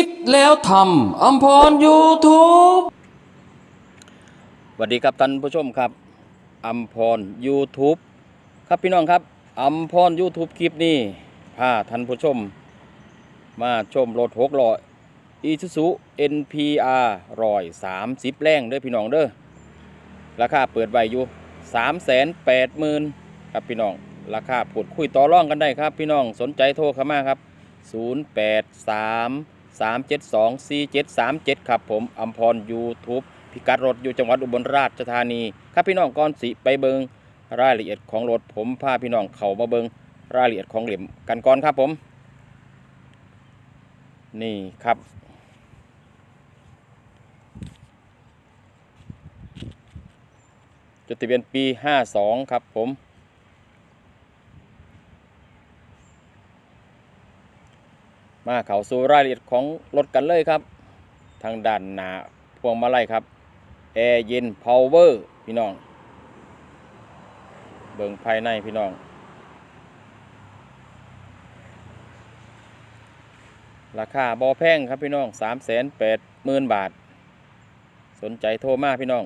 คิดแล้วทำอัมพรยูทูบสวัสดีครับท่านผู้ชมครับอัมพร YouTube ครับพี่น้องครับอัมพร YouTube คลิปนี้พาท่านผู้ชม มาชมรถหกล้ออีซูซู NPR ร้อยสามสิบแรงเด้อพี่น้องเด้อราคาเปิดไว้อยู่สามแสนแปดหมื่นครับพี่น้อง ราคาพูดคุยต่อรองกันได้ครับ พี่น้องสนใจโทรเข้ามาครับ0 8 3 3 7 2 4 7 3 7 ครับผมอัมพร YouTube พิกัดรถอยู่จังหวัดอุบลราชธานี ครับพี่น้องก่อนสิไปเบิงรายละเอียดของรถผมพาพี่น้องเข้ามาเบิงรายละเอียดของเหลี่ยมกันก่อนครับผม นี่ครับจดทะเบียนปี 52 ครับผม มาเข้าสู่รายละเอียดของรถกันเลยครับ ทางด้านหน้าพวงมาลัยครับแอร์เย็นพาวเวอร์พี่น้อง เบิ่งภายในพี่น้อง ราคาบอแพงครับพี่น้อง3 8 0 0 0 0 บาท สนใจโทรมาพี่น้อง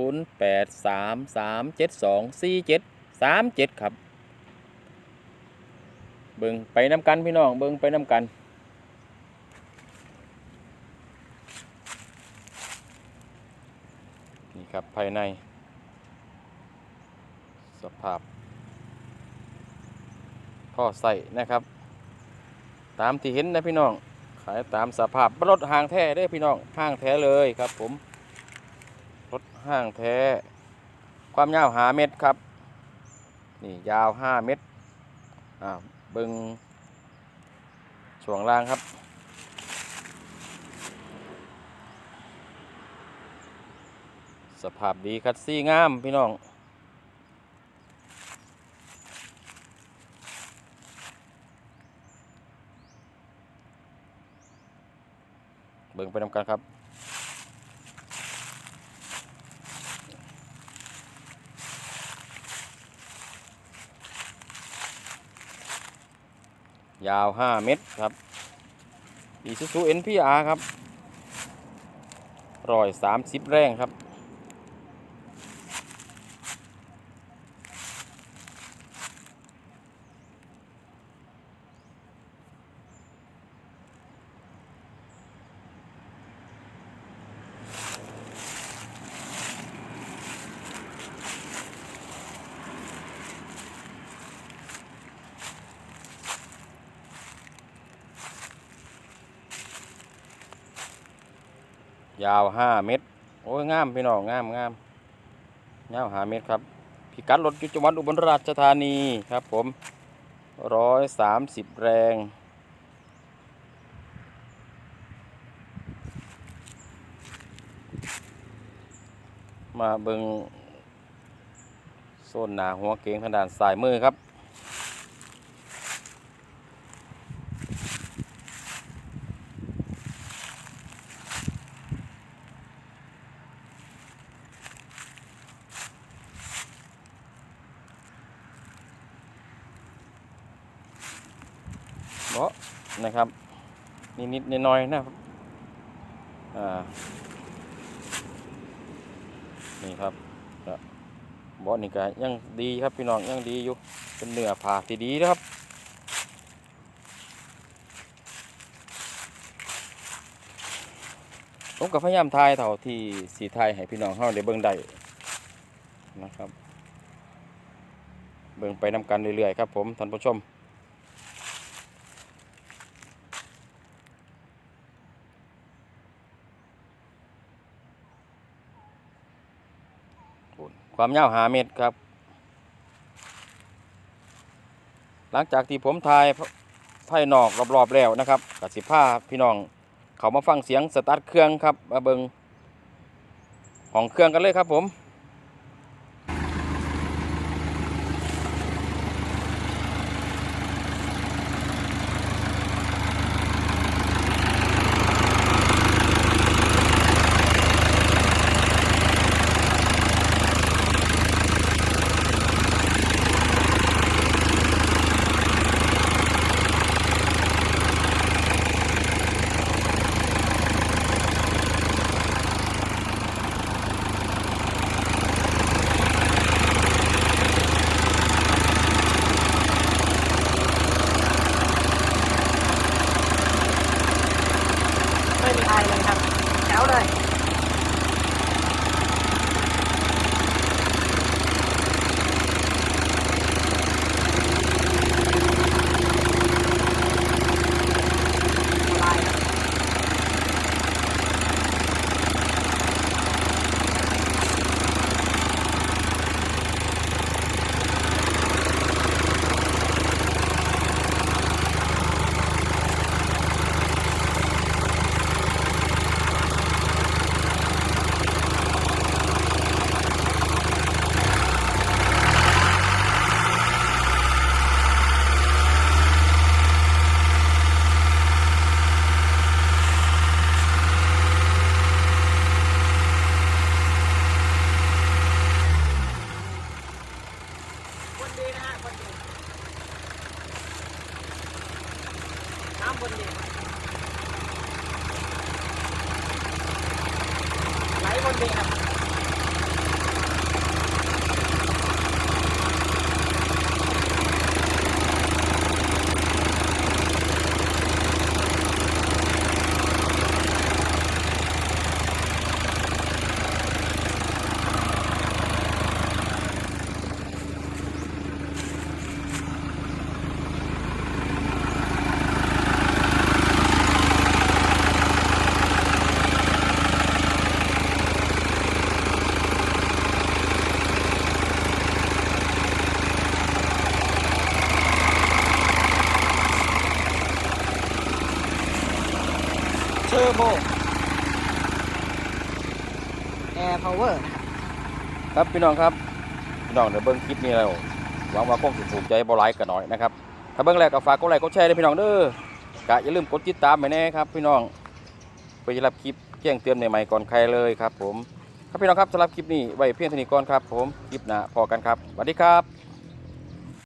0 8 3 3 7 2 4 7 3 7 ครับ เบิ่งไปน้ำกันพี่น้อง เบิ่งไปน้ำกัน นี่ครับภายใน สภาพ ท่อใส่นะครับ ตามที่เห็นนะพี่น้อง ขายตามสภาพรถห้างแท้ได้พี่น้องห้างแท้เลยครับผม รถห้างแท้ ความยาวหาเมตรครับ นี่ยาวห้าเมตรอ่าเบิงช่วงล่างครับ สภาพดีคัดซี่งามพี่น้อง เบิ่งไปนำกันครับยาว 5 เมตรครับ Isuzu NPR ครับร้อยสามสิบแรงครับ ยาว5เมตร โอ้ยงามพี่น้องงามงามยาว5เมตรครับพิกัดรถจังหวัดอุบลราชธานีครับผมร้อยสามสิบแรงมาเบิงโซนหนาหัวเก๋งทางด้านซ้ายมือครับ เบาะนะครับ นิดๆน้อยๆนะครับนี่ครับเบาะนี่ก็ยังดีครับพี่น้องยังดีอยู่เป็นเนื้อผ้าที่ดีนะครับผมก็พยายามทายเท่าที่สีไทยให้พี่น้องเฮาได้เบิ่งได้นะครับ เบิ่งไปนำกันเรื่อยๆครับผมท่านผู้ชม ความยาวหาเมตรครับ หลังจากที่ผมทายไพ่นอกรอบๆแล้วนะครับกับสิบผ้าพี่น้อง เขามาฟังเสียงสตาร์ทเครื่องครับมาเบิงของเครื่องกันเลยครับผม ไห เทอร์โบแอร์พาวเวอร์นะครับครับพี่น้องครับพี่น้องเดี๋ยวเบิ้งคลิปนี้แล้วหวังว่าคงสิถูกใจบ่หลายกันหน่อยนะครับถ้าเบิ้งแล้วก็ฝากกดไลค์กดแชร์ด้วยพี่น้องเด้อกะอย่าลืมกดติดตามไปแน่ครับ พี่น้องไปรับคลิปแจ้งเตือนใหม่ๆก่อนใครเลยครับ ผมครับพี่น้องครับสำหรับคลิปนี้ไว้เพียงเท่านี้ก่อนครับ ผมคลิปหน้าพอกันครับสวัสดีครับ